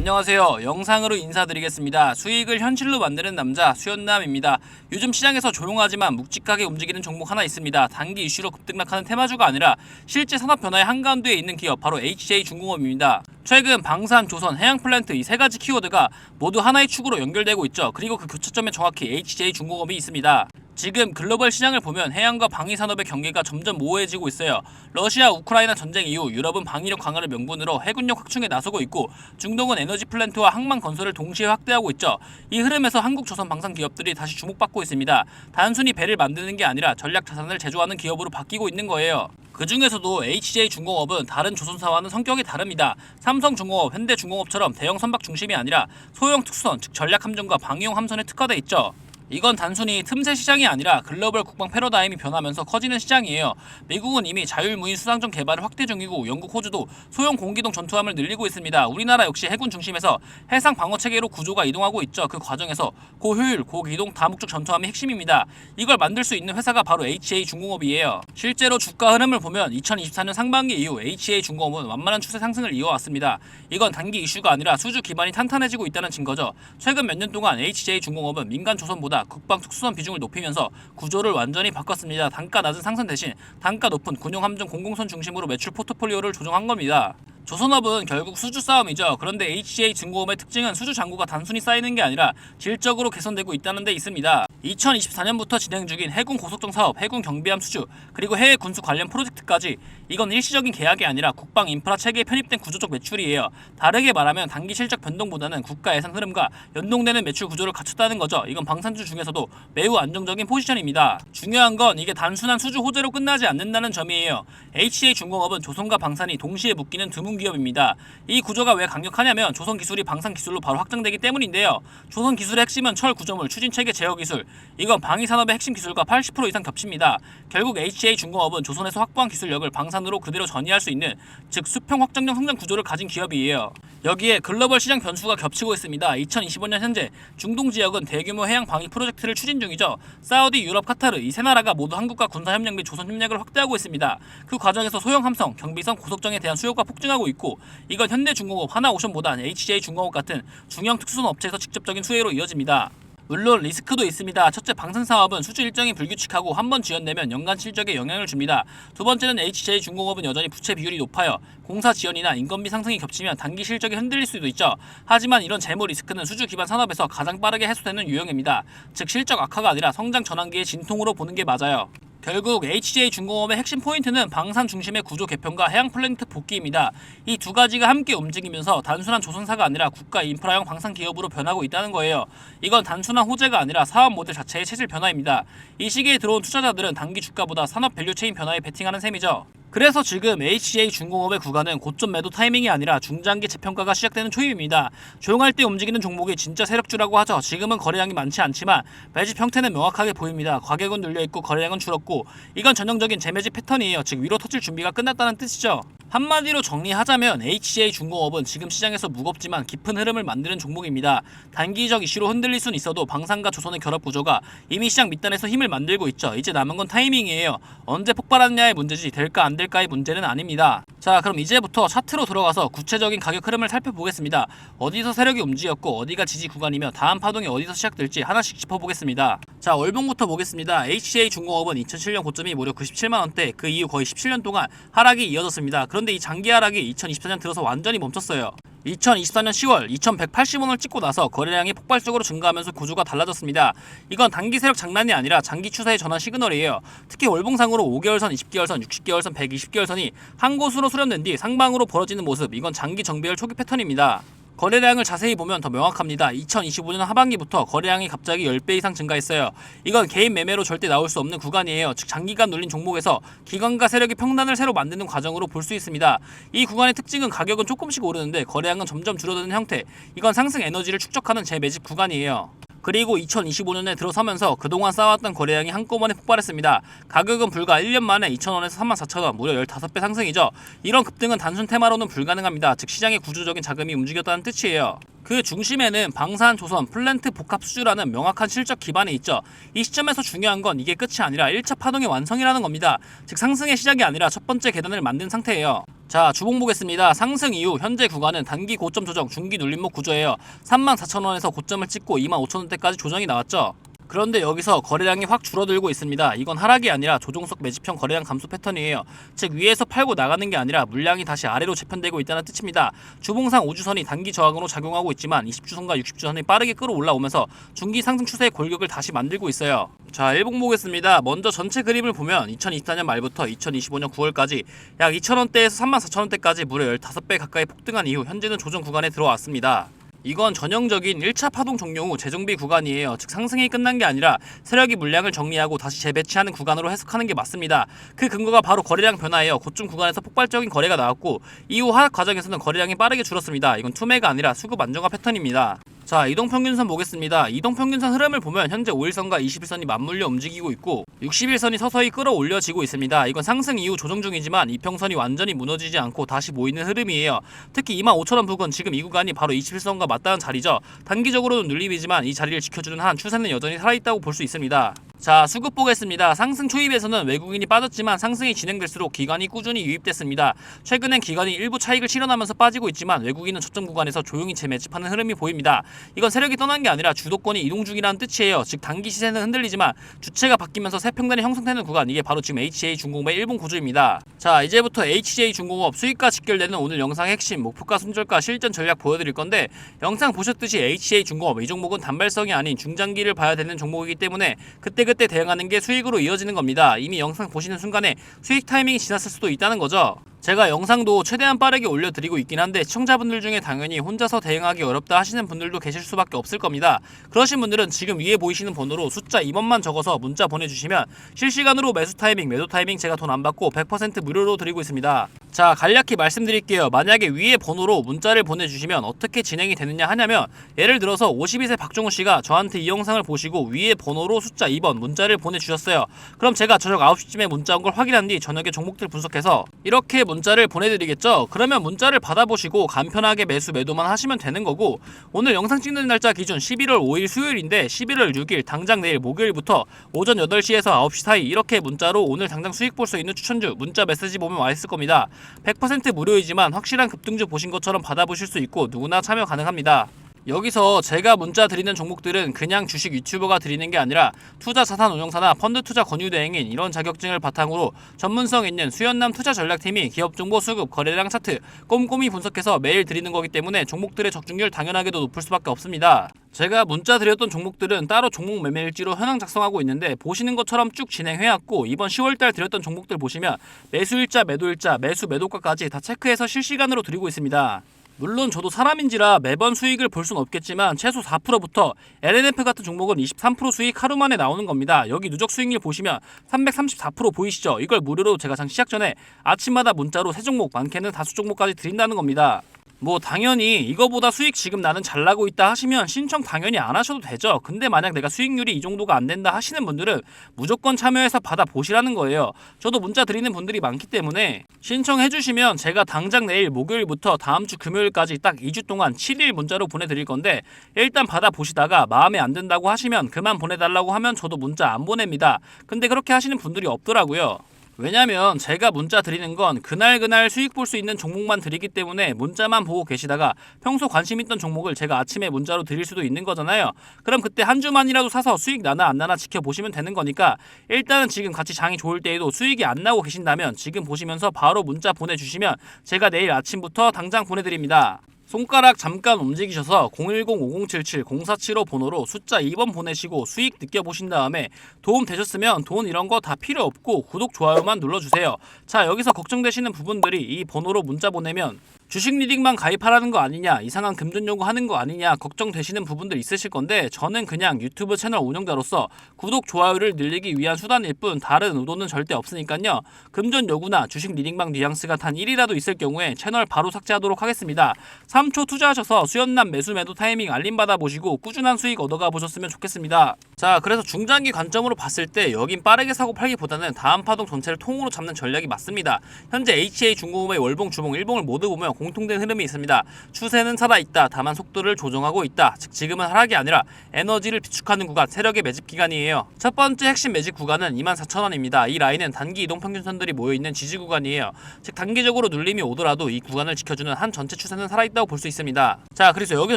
안녕하세요. 영상으로 인사드리겠습니다. 수익을 현실로 만드는 남자 수연남입니다. 요즘 시장에서 조용하지만 묵직하게 움직이는 종목 하나 있습니다. 단기 이슈로 급등락하는 테마주가 아니라 실제 산업 변화의 한가운데에 있는 기업 바로 HJ 중공업입니다. 최근 방산, 조선, 해양 플랜트 이 세 가지 키워드가 모두 하나의 축으로 연결되고 있죠. 그리고 그 교차점에 정확히 HJ 중공업이 있습니다. 지금 글로벌 시장을 보면 해양과 방위 산업의 경계가 점점 모호해지고 있어요. 러시아 우크라이나 전쟁 이후 유럽은 방위력 강화를 명분으로 해군력 확충에 나서고 있고 중동은 에너지 플랜트와 항만 건설을 동시에 확대하고 있죠. 이 흐름에서 한국 조선 방산 기업들이 다시 주목받고 있습니다. 단순히 배를 만드는 게 아니라 전략 자산을 제조하는 기업으로 바뀌고 있는 거예요. 그 중에서도 HJ 중공업은 다른 조선사와는 성격이 다릅니다. 삼성중공업, 현대중공업처럼 대형 선박 중심이 아니라 소형 특수선, 즉 전략 함정과 방위용 함선에 특화돼 있죠. 이건 단순히 틈새 시장이 아니라 글로벌 국방 패러다임이 변하면서 커지는 시장이에요. 미국은 이미 자율무인 수상전 개발을 확대 중이고 영국, 호주도 소형 공기동 전투함을 늘리고 있습니다. 우리나라 역시 해군 중심에서 해상 방어 체계로 구조가 이동하고 있죠. 그 과정에서 고효율, 고기동, 다목적 전투함이 핵심입니다. 이걸 만들 수 있는 회사가 바로 HA 중공업이에요. 실제로 주가 흐름을 보면 2024년 상반기 이후 HA 중공업은 완만한 추세 상승을 이어왔습니다. 이건 단기 이슈가 아니라 수주 기반이 탄탄해지고 있다는 증거죠. 최근 몇 년 동안 HJ 중공업은 민간 조선보다 국방 특수선 비중을 높이면서 구조를 완전히 바꿨습니다. 단가 낮은 상선 대신 단가 높은 군용 함정 공공선 중심으로 매출 포트폴리오를 조정한 겁니다. 조선업은 결국 수주 싸움이죠. 그런데 HCA 중공업의 특징은 수주 잔고가 단순히 쌓이는 게 아니라 질적으로 개선되고 있다는 데 있습니다. 2024년부터 진행 중인 해군 고속정 사업, 해군 경비함 수주, 그리고 해외 군수 관련 프로젝트까지 이건 일시적인 계약이 아니라 국방 인프라 체계에 편입된 구조적 매출이에요. 다르게 말하면 단기 실적 변동보다는 국가 예산 흐름과 연동되는 매출 구조를 갖췄다는 거죠. 이건 방산주 중에서도 매우 안정적인 포지션입니다. 중요한 건 이게 단순한 수주 호재로 끝나지 않는다는 점이에요. HA 중공업은 조선과 방산이 동시에 묶이는 드문 기업입니다. 이 구조가 왜 강력하냐면 조선 기술이 방산 기술로 바로 확장되기 때문인데요. 조선 기술의 핵심은 철 구조물, 추진 체계 제어 기술. 이건 방위 산업의 핵심 기술과 80% 이상 겹칩니다. 결국 HA 중공업은 조선에서 확보한 기술력을 방산으로 그대로 전이할 수 있는 즉 수평 확장형 성장 구조를 가진 기업이에요. 여기에 글로벌 시장 변수가 겹치고 있습니다. 2025년 현재 중동 지역은 대규모 해양 방위 프로젝트를 추진 중이죠. 사우디, 유럽, 카타르 이 세 나라가 모두 한국과 군사 협력 및 조선 협력을 확대하고 있습니다. 그 과정에서 소형 함성, 경비선, 고속정에 대한 수요가 폭증하고 있고 이건 현대중공업, 하나오션보단 HJ 중공업 같은 중형 특수선 업체에서 직접적인 수혜로 이어집니다. 물론 리스크도 있습니다. 첫째 방산 사업은 수주 일정이 불규칙하고 한 번 지연되면 연간 실적에 영향을 줍니다. 두 번째는 HJ 중공업은 여전히 부채 비율이 높아요. 공사 지연이나 인건비 상승이 겹치면 단기 실적이 흔들릴 수도 있죠. 하지만 이런 재무 리스크는 수주 기반 산업에서 가장 빠르게 해소되는 유형입니다. 즉 실적 악화가 아니라 성장 전환기의 진통으로 보는 게 맞아요. 결국 HJ 중공업의 핵심 포인트는 방산 중심의 구조 개편과 해양 플랜트 복귀입니다. 이 두 가지가 함께 움직이면서 단순한 조선사가 아니라 국가 인프라형 방산 기업으로 변하고 있다는 거예요. 이건 단순한 호재가 아니라 사업 모델 자체의 체질 변화입니다. 이 시기에 들어온 투자자들은 단기 주가보다 산업 밸류체인 변화에 베팅하는 셈이죠. 그래서 지금 HCA 중공업의 구간은 고점 매도 타이밍이 아니라 중장기 재평가가 시작되는 초입입니다. 조용할 때 움직이는 종목이 진짜 세력주라고 하죠. 지금은 거래량이 많지 않지만 매집 형태는 명확하게 보입니다. 가격은 눌려 있고 거래량은 줄었고 이건 전형적인 재매집 패턴이에요. 즉 위로 터질 준비가 끝났다는 뜻이죠. 한마디로 정리하자면 HCA 중공업은 지금 시장에서 무겁지만 깊은 흐름을 만드는 종목입니다. 단기적 이슈로 흔들릴 순 있어도 방산과 조선의 결합 구조가 이미 시장 밑단에서 힘을 만들고 있죠. 이제 남은 건 타이밍이에요. 언제 폭발하느냐의 문제지 될까 안 될까의 문제는 아닙니다. 자 그럼 이제부터 차트로 들어가서 구체적인 가격 흐름을 살펴보겠습니다. 어디서 세력이 움직였고 어디가 지지 구간이며 다음 파동이 어디서 시작될지 하나씩 짚어보겠습니다. 자 월봉부터 보겠습니다. HCA 중공업은 2007년 고점이 무려 97만원대 그 이후 거의 17년 동안 하락이 이어졌습니다. 그런데 이 장기 하락이 2024년 들어서 완전히 멈췄어요. 2024년 10월 2180원을 찍고 나서 거래량이 폭발적으로 증가하면서 구조가 달라졌습니다. 이건 단기 세력 장난이 아니라 장기 추세의 전환 시그널이에요. 특히 월봉상으로 5개월선, 20개월선, 60개월선, 120개월선이 한 곳으로 수렴된 뒤 상방으로 벌어지는 모습 이건 장기 정배열 초기 패턴입니다. 거래량을 자세히 보면 더 명확합니다. 2025년 하반기부터 거래량이 갑자기 10배 이상 증가했어요. 이건 개인 매매로 절대 나올 수 없는 구간이에요. 즉 장기간 눌린 종목에서 기관과 세력이 평단을 새로 만드는 과정으로 볼 수 있습니다. 이 구간의 특징은 가격은 조금씩 오르는데 거래량은 점점 줄어드는 형태. 이건 상승 에너지를 축적하는 재매집 구간이에요. 그리고 2025년에 들어서면서 그동안 쌓아왔던 거래량이 한꺼번에 폭발했습니다. 가격은 불과 1년 만에 2,000원에서 34,000원, 무려 15배 상승이죠. 이런 급등은 단순 테마로는 불가능합니다. 즉 시장의 구조적인 자금이 움직였다는 뜻이에요. 그 중심에는 방산, 조선, 플랜트 복합 수주라는 명확한 실적 기반이 있죠. 이 시점에서 중요한 건 이게 끝이 아니라 1차 파동의 완성이라는 겁니다. 즉 상승의 시작이 아니라 첫 번째 계단을 만든 상태예요. 자 주봉 보겠습니다. 상승 이후 현재 구간은 단기 고점 조정 중기 눌림목 구조예요. 34,000원에서 고점을 찍고 25,000원대까지 조정이 나왔죠. 그런데 여기서 거래량이 확 줄어들고 있습니다. 이건 하락이 아니라 조종석 매집형 거래량 감소 패턴이에요. 즉 위에서 팔고 나가는 게 아니라 물량이 다시 아래로 재편되고 있다는 뜻입니다. 주봉상 5주선이 단기 저항으로 작용하고 있지만 20주선과 60주선이 빠르게 끌어올라오면서 중기 상승 추세의 골격을 다시 만들고 있어요. 자, 일봉 보겠습니다. 먼저 전체 그림을 보면 2024년 말부터 2025년 9월까지 약 2,000원대에서 34,000원대까지 무려 15배 가까이 폭등한 이후 현재는 조정 구간에 들어왔습니다. 이건 전형적인 1차 파동 종료 후 재정비 구간이에요. 즉 상승이 끝난 게 아니라 세력이 물량을 정리하고 다시 재배치하는 구간으로 해석하는 게 맞습니다. 그 근거가 바로 거래량 변화예요. 고점 구간에서 폭발적인 거래가 나왔고 이후 하락 과정에서는 거래량이 빠르게 줄었습니다. 이건 투매가 아니라 수급 안정화 패턴입니다. 자 이동평균선 보겠습니다. 이동평균선 흐름을 보면 현재 5일선과 20일선이 맞물려 움직이고 있고 60일선이 서서히 끌어올려지고 있습니다. 이건 상승 이후 조정 중이지만 이평선이 완전히 무너지지 않고 다시 모이는 흐름이에요. 특히 25,000원 부근 지금 이 구간이 바로 21선과 맞닿은 자리죠. 단기적으로는 눌림이지만 이 자리를 지켜주는 한 추세는 여전히 살아있다고 볼 수 있습니다. 자 수급 보겠습니다. 상승 초입에서는 외국인이 빠졌지만 상승이 진행될수록 기관이 꾸준히 유입됐습니다. 최근엔 기관이 일부 차익을 실현하면서 빠지고 있지만 외국인은 저점 구간에서 조용히 재매집하는 흐름이 보입니다. 이건 세력이 떠난 게 아니라 주도권이 이동 중이라는 뜻이에요. 즉 단기 시세는 흔들리지만 주체가 바뀌면서 새 평단이 형성되는 구간 이게 바로 지금 HA 중공업의 일본 구조입니다. 자 이제부터 HJ 중공업 수익과 직결되는 오늘 영상의 핵심 목표가 손절가 실전 전략 보여드릴 건데 영상 보셨듯이 HA 중공업 이 종목은 단발성이 아닌 중장기를 봐야 되는 종목이기 때문에 그때 그때 대응하는 게 수익으로 이어지는 겁니다. 이미 영상 보시는 순간에 수익 타이밍이 지났을 수도 있다는 거죠. 제가 영상도 최대한 빠르게 올려드리고 있긴 한데 시청자분들 중에 당연히 혼자서 대응하기 어렵다 하시는 분들도 계실 수밖에 없을 겁니다. 그러신 분들은 지금 위에 보이시는 번호로 숫자 2번만 적어서 문자 보내주시면 실시간으로 매수 타이밍, 매도 타이밍 제가 돈 안 받고 100% 무료로 드리고 있습니다. 자 간략히 말씀드릴게요. 만약에 위에 번호로 문자를 보내주시면 어떻게 진행이 되느냐 하냐면 예를 들어서 52세 박종우 씨가 저한테 이 영상을 보시고 위에 번호로 숫자 2번 문자를 보내주셨어요. 그럼 제가 저녁 9시쯤에 문자 온 걸 확인한 뒤 저녁에 종목들 분석해서 이렇게 문자를 보내드리겠죠. 그러면 문자를 받아보시고 간편하게 매수 매도만 하시면 되는 거고 오늘 영상 찍는 날짜 기준 11월 5일 수요일인데 11월 6일 당장 내일 목요일부터 오전 8시에서 9시 사이 이렇게 문자로 오늘 당장 수익 볼 수 있는 추천주 문자 메시지 보면 와 있을 겁니다. 100% 무료이지만 확실한 급등주 보신 것처럼 받아보실 수 있고 누구나 참여 가능합니다. 여기서 제가 문자 드리는 종목들은 그냥 주식 유튜버가 드리는 게 아니라 투자 자산 운용사나 펀드 투자 권유 대행인 이런 자격증을 바탕으로 전문성 있는 수연남 투자 전략팀이 기업 정보 수급 거래량 차트 꼼꼼히 분석해서 매일 드리는 거기 때문에 종목들의 적중률 당연하게도 높을 수밖에 없습니다. 제가 문자 드렸던 종목들은 따로 종목 매매 일지로 현황 작성하고 있는데 보시는 것처럼 쭉 진행해왔고 이번 10월달 드렸던 종목들 보시면 매수일자, 매도일자, 매수 매도가까지 다 체크해서 실시간으로 드리고 있습니다. 물론 저도 사람인지라 매번 수익을 볼 수는 없겠지만 최소 4%부터 LNF 같은 종목은 23% 수익 하루 만에 나오는 겁니다. 여기 누적 수익률 보시면 334% 보이시죠? 이걸 무료로 제가 장 시작 전에 아침마다 문자로 세 종목, 많게는 다수 종목까지 드린다는 겁니다. 뭐 당연히 이거보다 수익 지금 나는 잘 나고 있다 하시면 신청 당연히 안 하셔도 되죠. 근데 만약 내가 수익률이 이 정도가 안 된다 하시는 분들은 무조건 참여해서 받아 보시라는 거예요. 저도 문자 드리는 분들이 많기 때문에 신청해 주시면 제가 당장 내일 목요일부터 다음 주 금요일까지 딱 2주 동안 7일 문자로 보내 드릴 건데 일단 받아 보시다가 마음에 안 든다고 하시면 그만 보내 달라고 하면 저도 문자 안 보냅니다. 근데 그렇게 하시는 분들이 없더라고요. 왜냐면 제가 문자 드리는 건 그날 그날 수익 볼 수 있는 종목만 드리기 때문에 문자만 보고 계시다가 평소 관심 있던 종목을 제가 아침에 문자로 드릴 수도 있는 거잖아요. 그럼 그때 한 주만이라도 사서 수익 나나 안 나나 지켜보시면 되는 거니까 일단은 지금 같이 장이 좋을 때에도 수익이 안 나고 계신다면 지금 보시면서 바로 문자 보내주시면 제가 내일 아침부터 당장 보내드립니다. 손가락 잠깐 움직이셔서 010-5077-0475 번호로 숫자 2번 보내시고 수익 느껴보신 다음에 도움 되셨으면 돈 이런 거 다 필요 없고 구독, 좋아요만 눌러주세요. 자, 여기서 걱정되시는 부분들이 이 번호로 문자 보내면 주식 리딩만 가입하라는 거 아니냐, 이상한 금전 요구하는 거 아니냐 걱정되시는 부분들 있으실 건데 저는 그냥 유튜브 채널 운영자로서 구독, 좋아요를 늘리기 위한 수단일 뿐 다른 의도는 절대 없으니까요. 금전 요구나 주식 리딩방 뉘앙스가 단 1이라도 있을 경우에 채널 바로 삭제하도록 하겠습니다. 3초 투자하셔서 수연남 매수 매도 타이밍 알림 받아 보시고 꾸준한 수익 얻어가 보셨으면 좋겠습니다. 자, 그래서 중장기 관점으로 봤을 때 여긴 빠르게 사고 팔기보다는 다음 파동 전체를 통으로 잡는 전략이 맞습니다. 현재 HA 중공업의 월봉, 주봉, 일봉을 모두 보면 공통된 흐름이 있습니다. 추세는 살아있다. 다만 속도를 조정하고 있다. 즉 지금은 하락이 아니라 에너지를 비축하는 구간, 세력의 매집 기간이에요. 첫 번째 핵심 매집 구간은 24,000원입니다. 이 라인은 단기 이동 평균선들이 모여 있는 지지 구간이에요. 즉 단기적으로 눌림이 오더라도 이 구간을 지켜주는 한 전체 추세는 살아있다고 볼 수 있습니다. 자, 그래서 여기서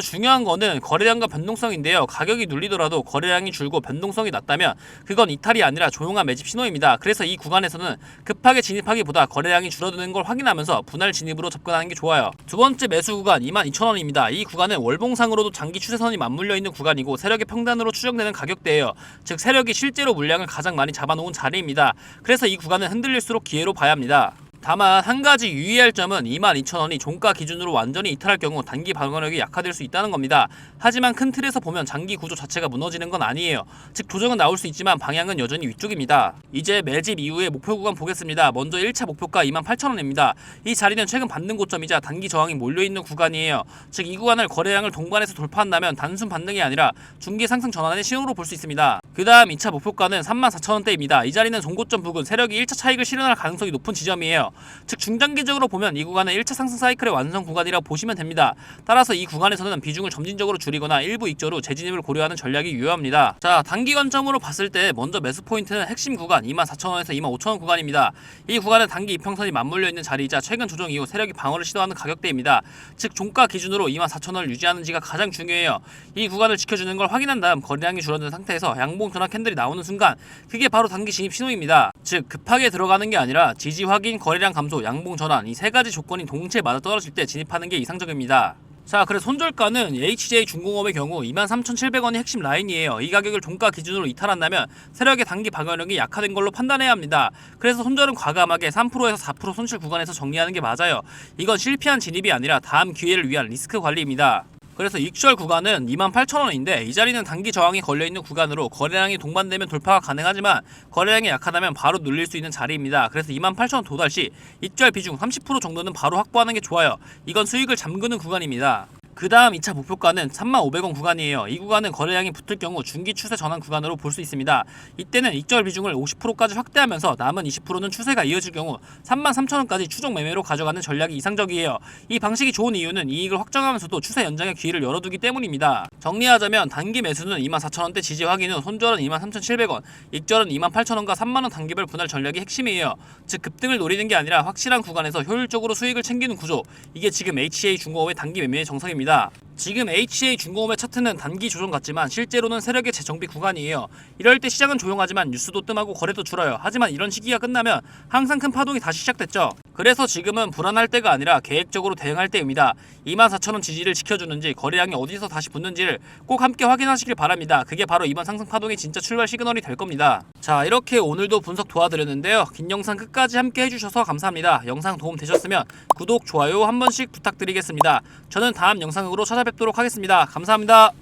중요한 거는 거래량과 변동성인데요. 가격이 눌리더라도 거래량이 줄고 변동성이 낮다면 그건 이탈이 아니라 조용한 매집 신호입니다. 그래서 이 구간에서는 급하게 진입하기보다 거래량이 줄어드는 걸 확인하면서 분할 진입으로 접근하는 게 좋아요. 두 번째 매수 구간 22,000원입니다. 이 구간은 월봉상으로도 장기 추세선이 맞물려 있는 구간이고 세력의 평단으로 추정되는 가격대예요. 즉 세력이 실제로 물량을 가장 많이 잡아놓은 자리입니다. 그래서 이 구간은 흔들릴수록 기회로 봐야 합니다. 다만 한 가지 유의할 점은 22,000원이 종가 기준으로 완전히 이탈할 경우 단기 방어력이 약화될 수 있다는 겁니다. 하지만 큰 틀에서 보면 장기 구조 자체가 무너지는 건 아니에요. 즉 조정은 나올 수 있지만 방향은 여전히 위쪽입니다. 이제 매집 이후의 목표 구간 보겠습니다. 먼저 1차 목표가 28,000원입니다. 이 자리는 최근 반등 고점이자 단기 저항이 몰려있는 구간이에요. 즉 이 구간을 거래량을 동반해서 돌파한다면 단순 반등이 아니라 중기 상승 전환의 신호로 볼 수 있습니다. 그 다음 2차 목표가는 34,000원대입니다. 이 자리는 종고점 부근 세력이 1차 차익을 실현할 가능성이 높은 지점이에요. 즉 중장기적으로 보면 이 구간은 1차 상승 사이클의 완성 구간이라고 보시면 됩니다. 따라서 이 구간에서는 비중을 점진적으로 줄이거나 일부 익저로 재진입을 고려하는 전략이 유효합니다. 자 단기 관점으로 봤을 때 먼저 매수 포인트는 핵심 구간 24,000원에서 25,000원 구간입니다. 이 구간은 단기 이평선이 맞물려 있는 자리이자 최근 조정 이후 세력이 방어를 시도하는 가격대입니다. 즉 종가 기준으로 24,000원을 유지하는지가 가장 중요해요. 이 구간을 지켜주는 걸 확인한 다음 거래량이 줄어든 상태에서 양봉 전환 캔들이 나오는 순간 그게 바로 단기 진입 신호입니다. 즉 급하게 들어가는 게 아니라 지지 확인, 거래량 감소, 양봉 전환 이 세 가지 조건이 동시에 맞아 떨어질 때 진입하는 게 이상적입니다. 자, 그래서 손절가는 HJ 중공업의 경우 23,700원이 핵심 라인이에요. 이 가격을 종가 기준으로 이탈한다면 세력의 단기 방어력이 약화된 걸로 판단해야 합니다. 그래서 손절은 과감하게 3%에서 4% 손실 구간에서 정리하는 게 맞아요. 이건 실패한 진입이 아니라 다음 기회를 위한 리스크 관리입니다. 그래서 익절 구간은 28,000원인데 이 자리는 단기 저항이 걸려있는 구간으로 거래량이 동반되면 돌파가 가능하지만 거래량이 약하다면 바로 눌릴 수 있는 자리입니다. 그래서 28,000원 도달 시 익절 비중 30% 정도는 바로 확보하는 게 좋아요. 이건 수익을 잠그는 구간입니다. 그 다음 2차 목표가는 3,500원 구간이에요. 이 구간은 거래량이 붙을 경우 중기 추세 전환 구간으로 볼 수 있습니다. 이때는 익절 비중을 50%까지 확대하면서 남은 20%는 추세가 이어질 경우 33,000원까지 추종 매매로 가져가는 전략이 이상적이에요. 이 방식이 좋은 이유는 이익을 확정하면서도 추세 연장의 기회를 열어두기 때문입니다. 정리하자면 단기 매수는 24,000원대 지지 확인 후 손절은 23,700원, 익절은 28,000원과 3만원 단기별 분할 전략이 핵심이에요. 즉 급등을 노리는 게 아니라 확실한 구간에서 효율적으로 수익을 챙기는 구조. 이게 지금 HA 중공업의 단기 매매의 정석입니다. 감사합니다. 지금 HA 중공업의 차트는 단기 조정 같지만 실제로는 세력의 재정비 구간이에요. 이럴 때 시장은 조용하지만 뉴스도 뜸하고 거래도 줄어요. 하지만 이런 시기가 끝나면 항상 큰 파동이 다시 시작됐죠. 그래서 지금은 불안할 때가 아니라 계획적으로 대응할 때입니다. 24,000원 지지를 지켜주는지 거래량이 어디서 다시 붙는지를 꼭 함께 확인하시길 바랍니다. 그게 바로 이번 상승 파동의 진짜 출발 시그널이 될 겁니다. 자 이렇게 오늘도 분석 도와드렸는데요. 긴 영상 끝까지 함께 해주셔서 감사합니다. 영상 도움 되셨으면 구독, 좋아요 한 번씩 부탁드리겠습니다. 저는 다음 영상으로 찾아뵙도록 하겠습니다. 감사합니다.